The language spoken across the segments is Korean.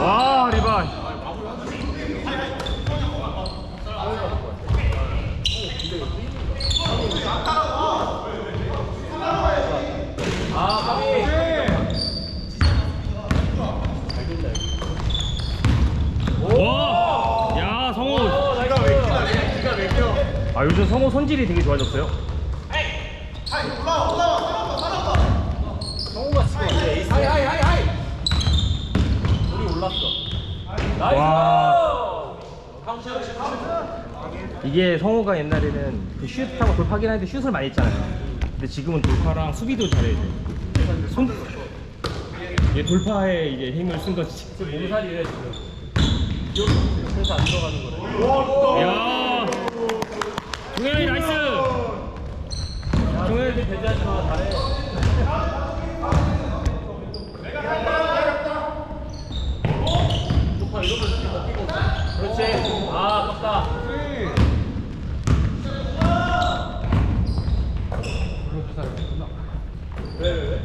와 리바이 와! 야 성호 아 요즘 성호 손질이 되게 좋아졌어요 성우가 지금 완전 에이스. 하이 하이 하이 하이. 우리 올랐어. 나이스. 와. 카운트 카운트. 이게 성호가 옛날에는 그 슛하고 돌파긴 하는데 슛을 많이 했잖아요 근데 지금은 돌파랑 수비도 잘해야 돼 손... 얘 돌파에 이제 힘을 쓴 거지 몸살이래 지금. 그래서 안 들어가는 거래. 야 종현이 나이스 종현이 배제하지 마. 잘해. 아 아깝다. 왜왜 왜?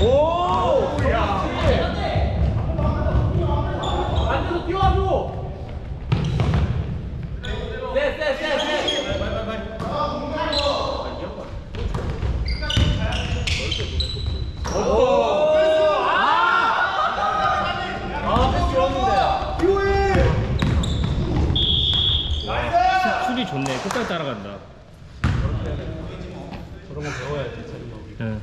오! 야! 앉아서 뛰어와줘! 쎄, 쎄, 쎄, 쎄! 오! 아! 아, 패스 좋았는데. 술이 좋네 끝까지 따라간다 저런 거 배워야지, 저런 거. 응.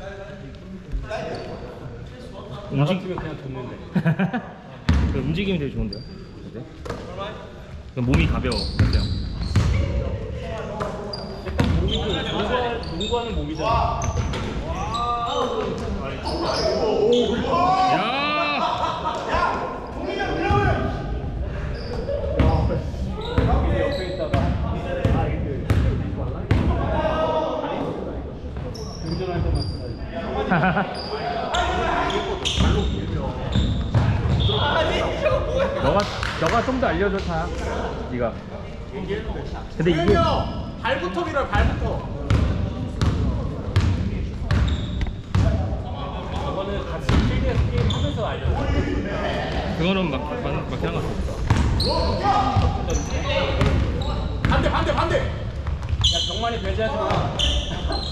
나 움직... 같으면 그냥 줬는데. 그 움직임이 되게 좋은데요? 어때? 그 몸이 가벼워 그냥 약간 몸이 좀 농구하- 농구하는 몸이잖아. 야! 이게 옆에 있다가 아 이게 운전할 때만 써야지. 너가 너가 좀 더 알려줘 다 네가 근데 이게 발부터 밀어 발부터. 저거는 같이 필드에서 게임 하면서 알려줘. 그거는 막, 막, 막 그냥 같아 반대 반대 반대. 야 정만이 배제하지 마.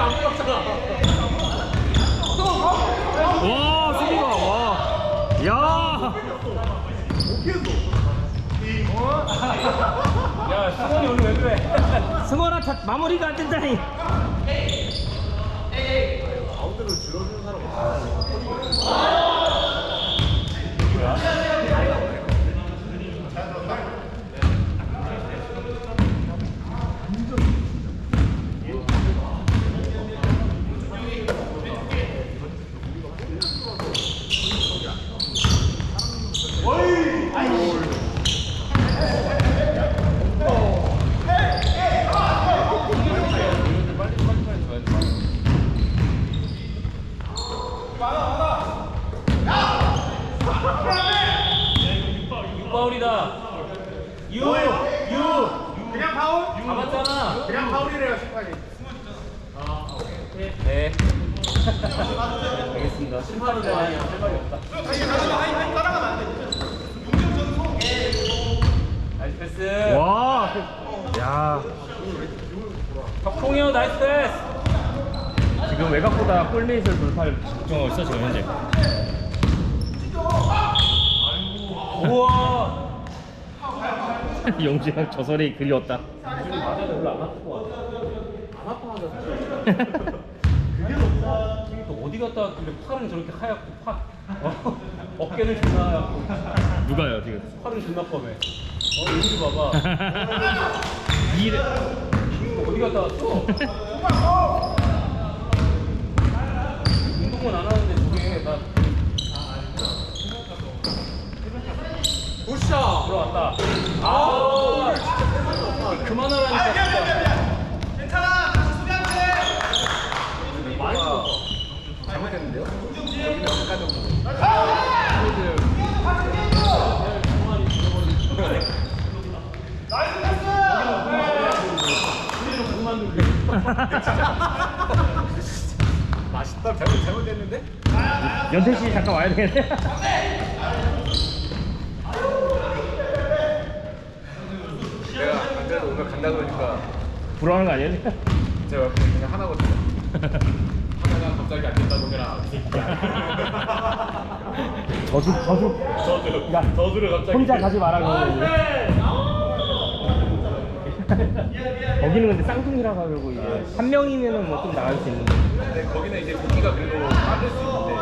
안 들었잖아. 와 수비가 와 야! 야 승원이 오늘 왜 그래? 승원아 자, 마무리가 안 된다니 파울이다. 유, 유. 그냥 파울? 잡았잖아. 그냥 파울이래요, 심판이. 아, 오케이. 네. 알겠습니다. 심판은 뭐 아니야. 할 말이 없다. 나이스 패스. 와 야, 덕홍이 나이스 패스. 지금 외곽보다 골밑을 돌파를 집중하고 있어 지금 현재 우와. 용지랑 저설이 그리웠다. 그러니까 어디 갔다 왔길래 팔은 저렇게 하얗고 팔 어? 어깨는 존나 하얗고 누가요 지금 팔은 존나 뻔해. 여기 봐봐. 일 어디 갔다 왔어? 운동은 안 하는데 저게 나 굿샷 들어왔다. 아, 그만하라니까 진짜. 많이 들었어. 잘못했는데요? 여기는 바깥으로 맛있다 잘못 잘못했는데? 연태 씨 잠깐 와야 되겠네. 내가 안 그래도 오늘 간다 그러니까 부러워하는 거 아니야? 제가 그냥 하나거든요 하나가 갑자기 안 된다고 그냥 저주 저주 저주. 야, 저주를 갑자기. 혼자 가지 마라 그러고 이제. 거기는 근데 쌍둥이라 가지고 이제 한 명이면은 뭐 좀 나갈 수 있는데 근데 거기는 이제 도끼가 그래도 빠질 수 있는데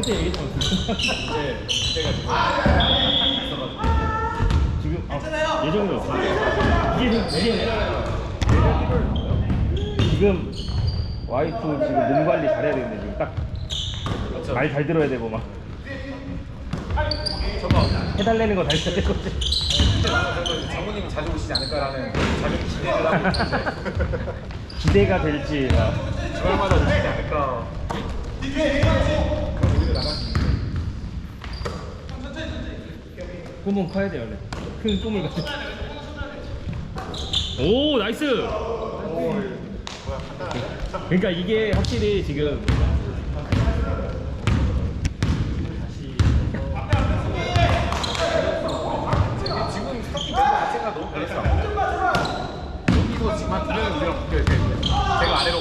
그때 얘기했잖아 이제 제가 지금 지금 아, 예정도 없어 이게 이게 지금 와이프 지금 몸 관리 잘해야 되는데 지금 딱 말 잘 들어야 되고 막. 해달라는 거잘 들어야 되고. 그래도 장모님이 자주 오시지 않을까라는 작은 기대를 하고 있는데. 기대가 될지. 막. 주말마다 오시지 않을까 그럼 우리가 나갈 수 있는 꿈은 커야 돼요 원래. 큰 꿈을 가지고 오 나이스! 그러니까 이게 확실히 지금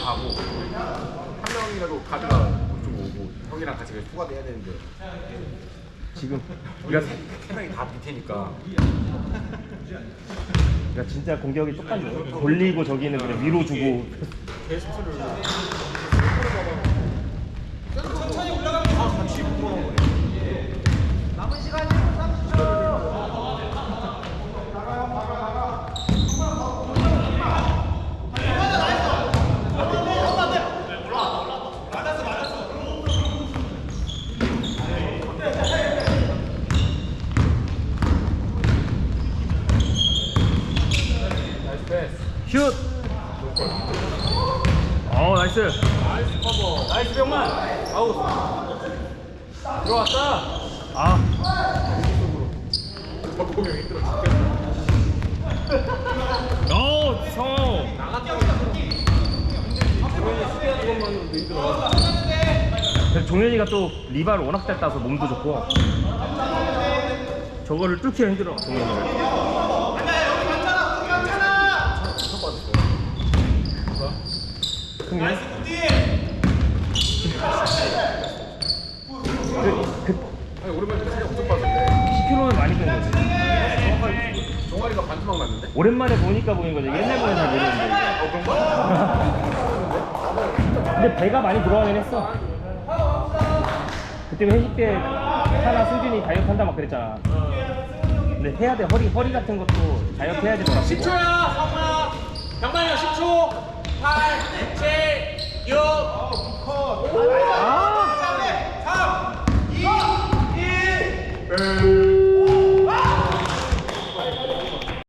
가고 한 명이라도 가드가 오른쪽으로 오고 형이랑 같이 그냥 투가 돼야 되는데 지금 우리가 세, 세 명이 다 밑에니까. 그러니까 진짜 공격이 똑같네 돌리고 저기는 그냥 위로 주고. 나이스 패스 슛! 어 나이스 나이스 병만. 아웃. 들어왔다. 아 힘들어 것만으로도 힘들어. 그래서 종현이가 또 리바를 워낙 잘 따서 몸도 좋고 저거를 뚫기가 힘들어 종현이가 승민? 그, 그 아니 오랜만에 살이 엄청 빠졌네 10kg는 많이 뺀 거지 정확하게 종아리가 반토막 났는데? 오랜만에 보니까 보인 거지 옛날 보면 잘 모르는데 어 그런가? 근데 배가 많이 들어가긴 했어 그때 회식 때 하나 승준이 다이어트 한다 막 그랬잖아 근데 해야 돼 허리 허리 같은 것도 다이어트 해야 되더라고 10초야, 성아. 병만이야 10초. 8, 7, 6. 아! 에